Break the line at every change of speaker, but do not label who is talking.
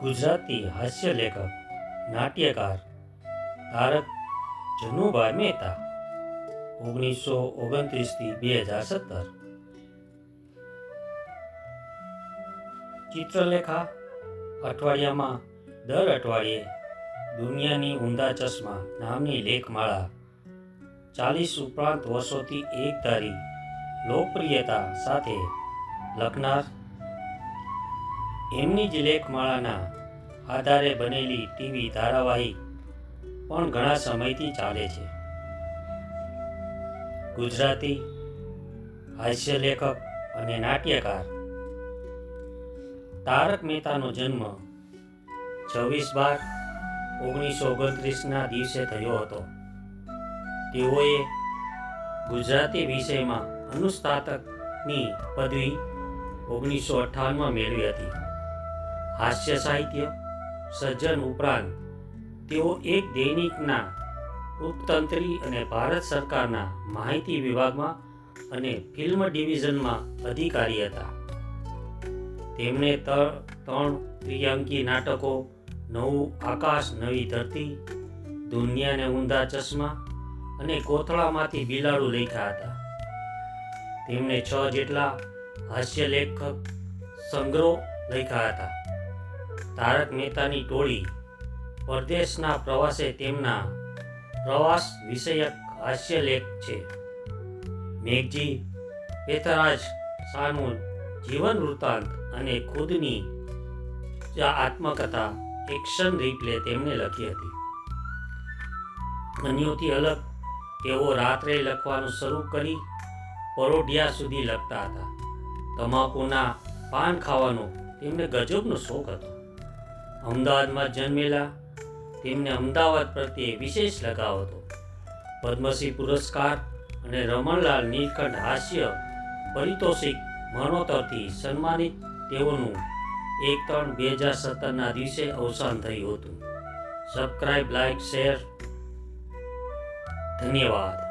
ગુજરાતી હાસ્ય લેખક, નાટ્યકાર, તારક જનુભાઈ મહેતા, ઓગણીસો ઓગણત્રીસથી બે હજાર સત્તર. ચિત્રલેખા અઠવાડિયામાં દર અઠવાડિયે દુનિયાની ઊંધા ચશ્મા નામની લેખમાળા ચાલીસ ઉપરાંત વર્ષોથી એક ધારી લોકપ્રિયતા સાથે લખનાર એમની જ લેખમાળાના આધારે બનેલી ટીવી ધારાવાહિક પણ ઘણા સમયથી ચાલે છે. ગુજરાતી હાસ્ય લેખક અને નાટ્યકાર તારક મહેતાનો જન્મ છવ્વીસ બાર ઓગણીસો ઓગણત્રીસના દિવસે થયો હતો. તેઓએ ગુજરાતી વિષયમાં અનુસ્નાતકની પદવી ઓગણીસો અઠ્ઠાણુંમાં મેળવી હતી. હાસ્ય સાહિત્ય સર્જન ઉપરાંત તેઓ એક દૈનિકના ઉપતંત્રી અને ભારત સરકારના માહિતી વિભાગમાં અને ફિલ્મ ડિવિઝનમાં અધિકારી હતા. તેમણે ત્રણ ત્રિઅંકી નાટકો, નવું આકાશ, નવી ધરતી, દુનિયાને ઊંધા ચશ્મા અને કોથળામાંથી બિલાડું લખ્યા હતા. તેમણે છ જેટલા હાસ્ય લેખક સંગ્રહો લખ્યા હતા. તારક મહેતાની ટોળી પરદેશના પ્રવાસે તેમના પ્રવાસ વિષયક હાસ્યલેખ છે. મેઘજી પેથરાજ શાહનું જીવન વૃત્તાંત અને ખુદની આત્મકથા એક્શન રિપ્લે તેમણે લખી હતી. અન્યોથી અલગ તેઓ રાત્રે લખવાનું શરૂ કરી પરોઢિયા સુધી લખતા હતા. તમાકુના પાન ખાવાનો તેમને ગજબનો શોખ હતો. અમદાવાદમાં જન્મેલા. તેમને અમદાવાદ પ્રત્યે વિશેષ લગાવ હતો. પદ્મશ્રી પુરસ્કાર અને રમણલાલ નીલકંઠ હાસ્ય પરિતોષિક મરણોત્તરથી સન્માનિત તેઓનું એક ત્રણ બે હજાર સત્તરના દિવસે અવસાન થયું હતું. સબસ્ક્રાઇબ લાઇક શેર ધન્યવાદ.